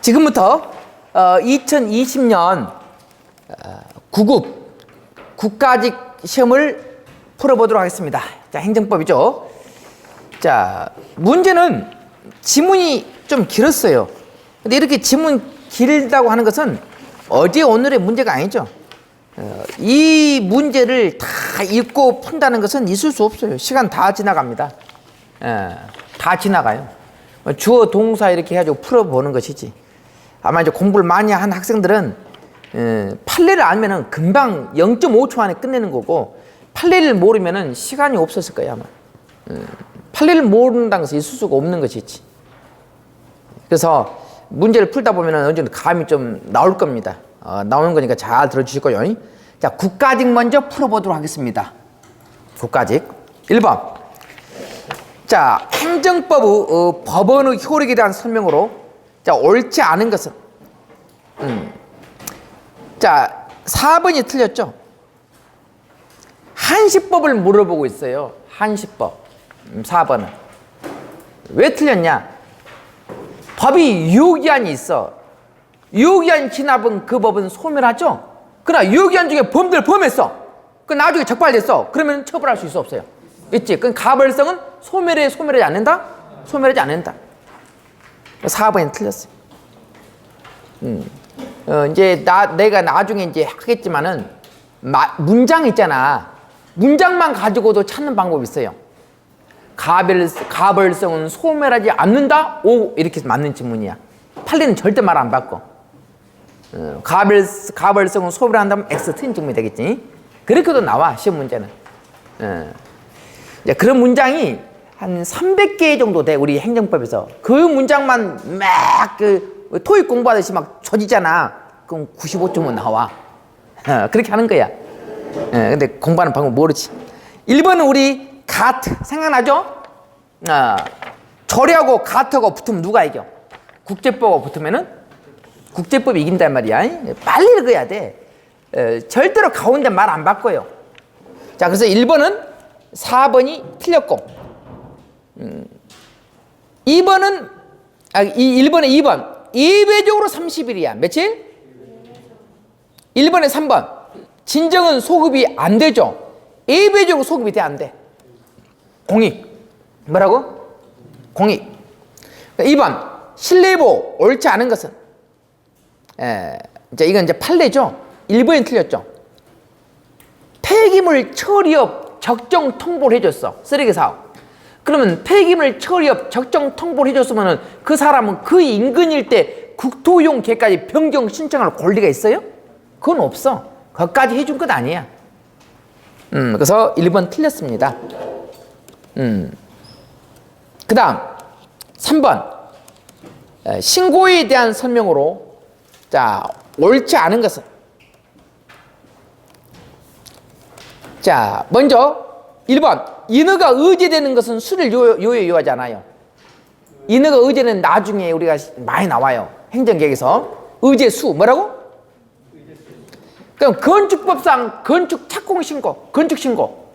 지금부터 어, 2020년 어, 구급 국가직 시험을 풀어보도록 하겠습니다. 자, 행정법이죠. 자, 문제는 지문이 좀 길었어요. 근데 이렇게 지문 길다고 하는 것은 어제 오늘의 문제가 아니죠. 어, 이 문제를 다 읽고 푼다는 것은 있을 수 없어요. 시간 다 지나갑니다. 예, 다 지나가요. 어, 주어 동사 이렇게 해가지고 풀어보는 것이지. 아마 이제 공부를 많이 한 학생들은 예, 판례를 알면은 금방 0.5초 안에 끝내는 거고 판례를 모르면은 시간이 없었을 거예요 아마. 예, 판례를 모른다는 것은 있을 수가 없는 것이지. 그래서 문제를 풀다 보면은 어느 정도 감이 좀 나올 겁니다. 어, 나오는 거니까 잘 들어주실 거요. 자, 국가직 먼저 풀어보도록 하겠습니다. 국가직 1번. 자, 행정법 어, 법원의 효력에 대한 설명으로 자, 옳지 않은 것은 음. 자, 4번이 틀렸죠? 한시법을 물어보고 있어요. 한시법. 음, 4번은. 왜 틀렸냐? 법이 유효기한이 있어. 유효기한 지납은 그 법은 소멸하죠? 그러나 유효기한 중에 범죄를 범했어. 그 나중에 적발됐어. 그러면 처벌할 수 있어 없어요? 있지. 그 가벌성은 소멸에 소멸하지 않는다? 소멸하지 않는다. 4번이 틀렸어요. 음. 어, 이제 나 내가 나중에 이제 하겠지만은 마, 문장 있잖아. 문장만 가지고도 찾는 방법이 있어요. 가벌, 가벌성은 소멸하지 않는다? 오 이렇게 맞는 질문이야. 판례는 절대 말 안 바꿔. 어, 가벌, 가벌성은 소멸한다면 X 틀린 질문이 되겠지. 그렇게도 나와 시험 문제는. 어. 이제 그런 문장이 한 300개 정도 돼 우리 행정법에서 그 문장만 막 그 토익 공부하듯이 막 쳐지잖아. 그럼 95점은 나와. 어, 그렇게 하는 거야. 예, 근데 공부하는 방법 모르지. 1번은 우리 가트 생각나죠? 아, 조례하고 가트하고 붙으면 누가 이겨? 국제법하고 붙으면은 국제법이 이긴단 말이야. 빨리 읽어야 돼. 에, 절대로 가운데 말 안 바꿔요. 자, 그래서 1번은 4번이 틀렸고, 음, 2번은, 아, 이 1번에 2번. 예외적으로 30일이야. 며칠? 1번에 3번. 진정은 소급이 안 되죠. 예외적으로 소급이 돼, 안 돼. 공익. 뭐라고? 공익. 2번. 신뢰보 옳지 않은 것은? 에, 이제 이건 이제 판례죠. 1번이 틀렸죠. 폐기물 처리업 적정 통보를 해줬어. 쓰레기 사업. 그러면 폐기물 처리업 적정 통보를 해줬으면 그 사람은 그 인근일 때 국토용 계까지 변경 신청할 권리가 있어요? 그건 없어. 그것까지 해준 것 아니야. 음, 그래서 1번 틀렸습니다. 음. 그 다음, 3번. 에, 신고에 대한 설명으로, 자, 옳지 않은 것은. 자, 먼저 1번. 인허가 의제되는 것은 수를 요, 요에 요하잖아요. 인허가 의제는 나중에 우리가 많이 나와요. 행정계획에서. 의제 수, 뭐라고? 그럼 건축법상 건축 착공 신고, 건축 신고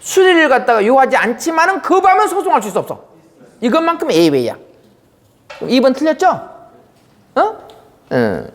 수리를 갖다가 요하지 않지만은 거부하면 소송할 수 없어. 이것만큼 예외야. 2번 틀렸죠? 어? 응.